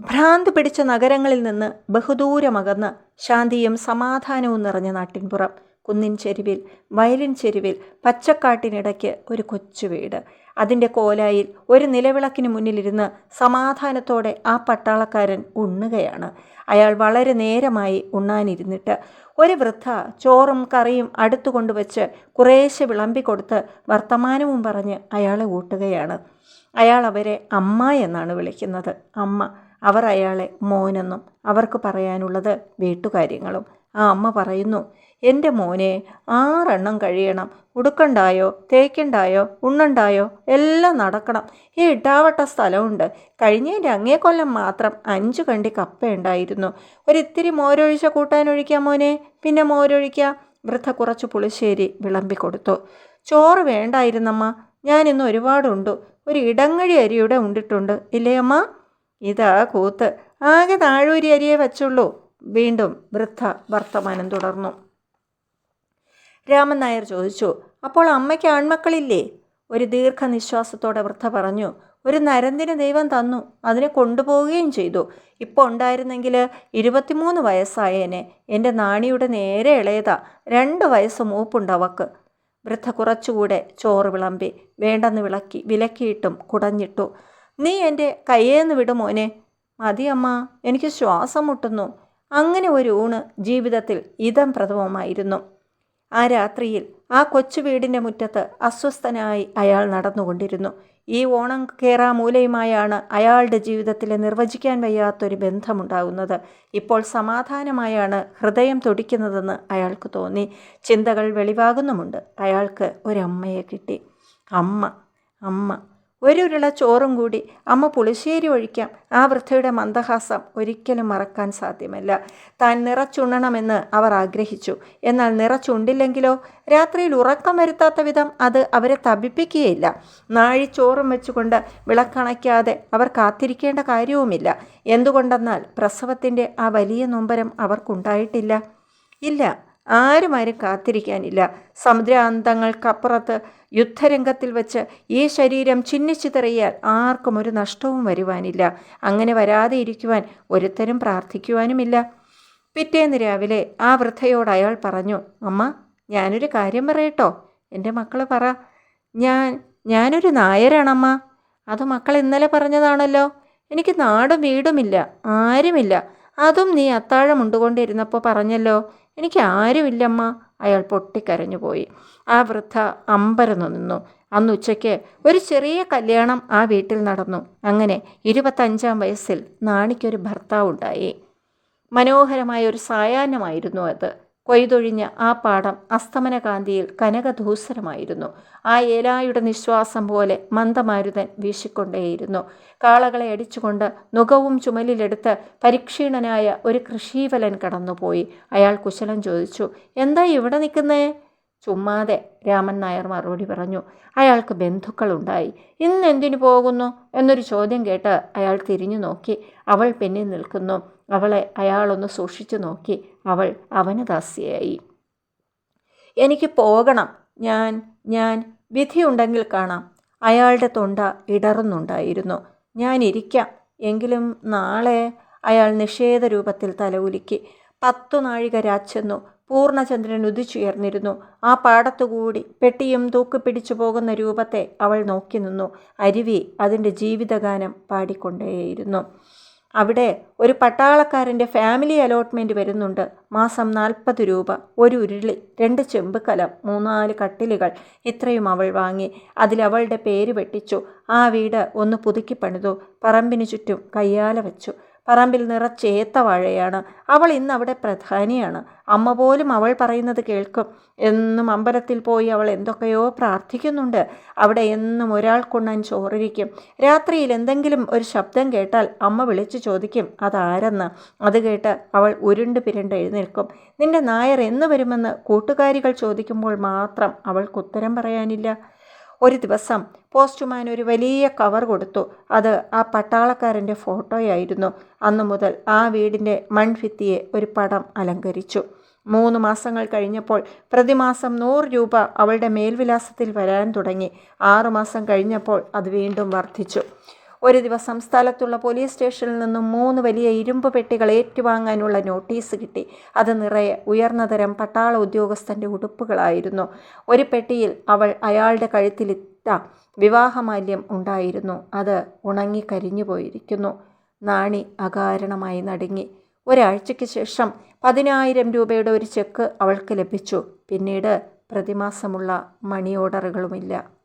ഭ്രാന്ത് പിടിച്ച നഗരങ്ങളിൽ നിന്ന് ബഹുദൂരമകന്ന് ശാന്തിയും സമാധാനവും നിറഞ്ഞ നാട്ടിൻപുറം. കുന്നിൻ ചെരുവിൽ വയലിൻ ചെരുവിൽ പച്ചക്കാട്ടിനിടയ്ക്ക് ഒരു കൊച്ചു വീട്. അതിന്റെ കോലായിൽ ഒരു നിലവിളക്കിന് മുന്നിലിരുന്ന് സമാധാനത്തോടെ ആ പട്ടാളക്കാരൻ ഉണ്ണുകയാണ്. അയാൾ വളരെ നേരമായി ഉണ്ണാനിരുന്നിട്ട് ഒരു വൃദ്ധ ചോറും കറിയും അടുത്തു കൊണ്ടുവച്ച് കുറേശ്ശെ വിളമ്പിക്കൊടുത്ത് വർത്തമാനവും പറഞ്ഞ് അയാളെ ഊട്ടുകയാണ്. അയാൾ അവരെ അമ്മ എന്നാണ് വിളിക്കുന്നത്. അമ്മ. അവർ അയാളെ മോനെന്നും അവർക്ക് പറയാനുള്ളത് വീട്ടുകാര്യങ്ങളും. ആ അമ്മ പറയുന്നു എന്റെ മോനെ ആറെണ്ണം കഴിയണം. ഉടുക്കണ്ടായോ തേക്കണ്ടായോ ഉണ്ണണ്ടായോ എല്ലാം നടക്കണം. ഈ ഇട്ടാവട്ട സ്ഥലമുണ്ട്. കഴിഞ്ഞതിന്റെ അങ്ങേ കൊല്ലം മാത്രം അഞ്ച് കണ്ടി കപ്പയുണ്ടായിരുന്നു ഒരിത്തിരി മോരൊഴിച്ച കൂട്ടാനൊഴിക്കാം മോനെ. പിന്നെ മോരൊഴിക്കാം. വൃദ്ധ കുറച്ച് പുളിശ്ശേരി വിളമ്പിക്കൊടുത്തു ചോറ് വേണ്ടായിരുന്നമ്മ. ഞാനിന്ന് ഒരുപാടുണ്ടു. ഒരു ഇടങ്ങഴി അരിയുടെ ഉണ്ടിട്ടുണ്ട്. അമ്മ ഇതാ കൂത്ത്. ആകെ താഴൂരി അരിയെ വച്ചുള്ളൂ. വീണ്ടും വൃദ്ധ വർത്തമാനം തുടർന്നു. രാമൻ നായർ ചോദിച്ചു അപ്പോൾ അമ്മയ്ക്ക് ആൺമക്കളില്ലേ? ഒരു ദീർഘനിശ്വാസത്തോടെ വൃദ്ധ പറഞ്ഞു ഒരു നരന്തിന് ദൈവം തന്നു. അതിനെ കൊണ്ടുപോവുകയും ചെയ്തു. ഇപ്പോൾ ഉണ്ടായിരുന്നെങ്കിൽ ഇരുപത്തിമൂന്ന് വയസ്സായേനെ. എന്റെ നാണിയുടെ നേരെ ഇളയതാ. രണ്ട് വയസ്സ് മൂപ്പുണ്ട് അവക്ക്. വൃദ്ധ കുറച്ചുകൂടെ ചോറ് വിളമ്പി വേണ്ടെന്ന് വിളക്കി വിലക്കിയിട്ടും കുടഞ്ഞിട്ടു. നീ എന്റെ കയ്യേന്ന് വിടുമോനെ മതിയമ്മ എനിക്ക് ശ്വാസം മുട്ടുന്നു. അങ്ങനെ ഒരു ഊണ് ജീവിതത്തിൽ ഇതം പ്രഥമമായിരുന്നു. ആ രാത്രിയിൽ ആ കൊച്ചു വീടിന്റെ മുറ്റത്ത് അസ്വസ്ഥനായി അയാൾ നടന്നുകൊണ്ടിരുന്നു. ഈ ഓണം കേറാ മൂലയുമായാണ് അയാളുടെ ജീവിതത്തിലെ നിർവചിക്കാൻ വയ്യാത്തൊരു ബന്ധമുണ്ടാകുന്നത്. ഇപ്പോൾ സമാധാനമായാണ് ഹൃദയം തുടിക്കുന്നതെന്ന് അയാൾക്ക് തോന്നി. ചിന്തകൾ വെളിവാകുന്നുമുണ്ട്. അയാൾക്ക് ഒരമ്മയെ കിട്ടി. അമ്മ അമ്മ ഒരു ഉരുള ചോറും കൂടി അമ്മ പുളിശ്ശേരി ഒഴിക്കാം. ആ വൃദ്ധയുടെ മന്ദഹാസം ഒരിക്കലും മറക്കാൻ സാധ്യമല്ല. താൻ നിറച്ചുണ്ണണമെന്ന് അവർ ആഗ്രഹിച്ചു. എന്നാൽ നിറച്ചുണ്ടില്ലെങ്കിലോ? രാത്രിയിൽ ഉറക്കം വരുത്താത്ത വിധം അത് അവരെ തപിപ്പിക്കുകയില്ല. നാഴി ചോറും വെച്ചുകൊണ്ട് വിളക്കണയ്ക്കാതെ അവർ കാത്തിരിക്കേണ്ട കാര്യവുമില്ല. എന്തുകൊണ്ടെന്നാൽ പ്രസവത്തിന്റെ ആ വലിയ നൊമ്പരം അവർക്കുണ്ടായിട്ടില്ല. ഇല്ല. ആരും ആരും കാത്തിരിക്കാനില്ല. സമുദ്രാന്തങ്ങൾക്കപ്പുറത്ത് യുദ്ധരംഗത്തിൽ വെച്ച് ഈ ശരീരം ചിഹ്നിച്ചിതെറിയാൽ ആർക്കും ഒരു നഷ്ടവും വരുവാനില്ല. അങ്ങനെ വരാതെ ഇരിക്കുവാൻ ഒരുത്തരും പ്രാർത്ഥിക്കുവാനുമില്ല. പിറ്റേന്ന് രാവിലെ ആ വൃദ്ധയോട് അയാൾ പറഞ്ഞു അമ്മ ഞാനൊരു കാര്യം പറയട്ടോ. എന്റെ മക്കൾ പറ. ഞാൻ ഞാനൊരു നായരാണമ്മ. അത് മക്കൾ ഇന്നലെ പറഞ്ഞതാണല്ലോ. എനിക്ക് നാടും വീടുമില്ല. ആരുമില്ല. അതും നീ അത്താഴം ഉണ്ടുകൊണ്ടിരുന്നപ്പോൾ പറഞ്ഞല്ലോ. എനിക്ക് ആരുമില്ലമ്മ. അയാൾ പൊട്ടിക്കരഞ്ഞുപോയി ആ വൃദ്ധ അമ്പരന്നു നിന്നു. അന്ന് ഉച്ചയ്ക്ക് ഒരു ചെറിയ കല്യാണം ആ വീട്ടിൽ നടന്നു. അങ്ങനെ ഇരുപത്തഞ്ചാം വയസ്സിൽ നാണിക്കൊരു ഭർത്താവുണ്ടായി. മനോഹരമായ ഒരു സായാഹ്നമായിരുന്നു അത്. കൊയ്തൊഴിഞ്ഞ ആ പാടം അസ്തമനകാന്തിയിൽ കനകധൂസരമായിരുന്നു. ആ ഏലായുടെ നിശ്വാസം പോലെ മന്ദമാരുതൻ വീശിക്കൊണ്ടേയിരുന്നു. കാളകളെ അടിച്ചുകൊണ്ട് നുകവും ചുമലിലെടുത്ത് പരിക്ഷീണനായ ഒരു കൃഷീവലൻ കടന്നുപോയി. അയാൾ കുശലം ചോദിച്ചു എന്താ ഇവിടെ നിൽക്കുന്നേ? ചുമ്മാതെ രാമൻ നായർ മറുപടി പറഞ്ഞു. അയാൾക്ക് ബന്ധുക്കളുണ്ടായി. ഇന്ന് എന്തിനു പോകുന്നു? എന്നൊരു ചോദ്യം കേട്ട് അയാൾ തിരിഞ്ഞു നോക്കി. അവൾ പിന്നിൽ നിൽക്കുന്നു. അവളെ അയാളൊന്ന് സൂക്ഷിച്ചു നോക്കി. അവൾ അവന് ദാസ്യയായി എനിക്ക് പോകണം. ഞാൻ ഞാൻ വിധിയുണ്ടെങ്കിൽ കാണാം. അയാളുടെ തൊണ്ട ഇടറുന്നുണ്ടായിരുന്നു. ഞാൻ ഇരിക്കാം. എങ്കിലും നാളെ അയാൾ നിഷേധ രൂപത്തിൽ തലകുലുക്കി. പത്തു നാഴിക രാച്ചെന്നു പൂർണചന്ദ്രൻ ഉദിച്ചുയർന്നിരുന്നു. ആ പാടത്തുകൂടി പെട്ടിയും തൂക്കിപ്പിടിച്ചു പോകുന്ന രൂപത്തെ അവൾ നോക്കി നിന്നു. അരുവി അതിന്റെ ജീവിതഗാനം പാടിക്കൊണ്ടേയിരുന്നു. അവിടെ ഒരു പട്ടാളക്കാരന്റെ ഫാമിലി അലോട്ട്മെന്റ് വരുന്നുണ്ട്. മാസം നാൽപ്പത് രൂപ ഒരു ഉരുളി രണ്ട് ചെമ്പ് കലം മൂന്നാൽ കട്ടിലുകൾ ഇത്രയും അവൾ വാങ്ങി. അതിലവളുടെ പേര് വെട്ടിച്ചു. ആ വീട് ഒന്ന് പുതുക്കി പണിതു. പറമ്പിന് ചുറ്റും കയ്യാല വെച്ചു. പറമ്പിൽ നിറച്ചേത്ത വാഴയാണ്. അവൾ ഇന്ന് അവിടെ പ്രധാനിയാണ്. അമ്മ പോലും അവൾ പറയുന്നത് കേൾക്കും. എന്നും അമ്പലത്തിൽ പോയി അവൾ എന്തൊക്കെയോ പ്രാർത്ഥിക്കുന്നുണ്ട്. അവിടെ എന്നും ഒരാൾ കൊണ്ടാൻ ചോറിരിക്കും. രാത്രിയിൽ എന്തെങ്കിലും ഒരു ശബ്ദം കേട്ടാൽ അമ്മ വിളിച്ചു ചോദിക്കും അതാരെന്ന്? അത് കേട്ട് അവൾ ഉരുണ്ട് പിരണ്ട് എഴുന്നേൽക്കും. നിന്റെ നായർ എന്ന് വരുമെന്ന് കൂട്ടുകാരികൾ ചോദിക്കുമ്പോൾ മാത്രം അവൾക്ക് ഉത്തരം പറയാനില്ല. ഒരു ദിവസം പോസ്റ്റ്മാൻ ഒരു വലിയ കവർ കൊടുത്തു. അത് ആ പട്ടാളക്കാരന്റെ ഫോട്ടോയായിരുന്നു. അന്നു മുതൽ ആ വീടിന്റെ മൺഭിത്തിയെ ഒരു പടം അലങ്കരിച്ചു. മൂന്ന് മാസങ്ങൾ കഴിഞ്ഞപ്പോൾ പ്രതിമാസം നൂറ് രൂപ അവളുടെ മേൽവിലാസത്തിൽ വരാൻ തുടങ്ങി. ആറുമാസം കഴിഞ്ഞപ്പോൾ അത് വീണ്ടും വർദ്ധിച്ചു. ഒരു ദിവസം സ്ഥലത്തുള്ള പോലീസ് സ്റ്റേഷനിൽ നിന്നും മൂന്ന് വലിയ ഇരുമ്പ് പെട്ടികൾ ഏറ്റുവാങ്ങാനുള്ള നോട്ടീസ് കിട്ടി. അത് നിറയെ ഉയർന്നതരം പട്ടാള ഉദ്യോഗസ്ഥന്റെ ഉടുപ്പുകളായിരുന്നു. ഒരു പെട്ടിയിൽ അവൾ അയാളുടെ കഴുത്തിലിട്ട വിവാഹമാല്യം ഉണ്ടായിരുന്നു. അത് ഉണങ്ങി കരിഞ്ഞു പോയിരിക്കുന്നു. നാണി അകാരണമായി നടുങ്ങി. ഒരാഴ്ചയ്ക്ക് ശേഷം പതിനായിരം രൂപയുടെ ഒരു ചെക്ക് അവൾക്ക് ലഭിച്ചു. പിന്നീട് പ്രതിമാസമുള്ള മണി ഓർഡറുകളുമില്ല.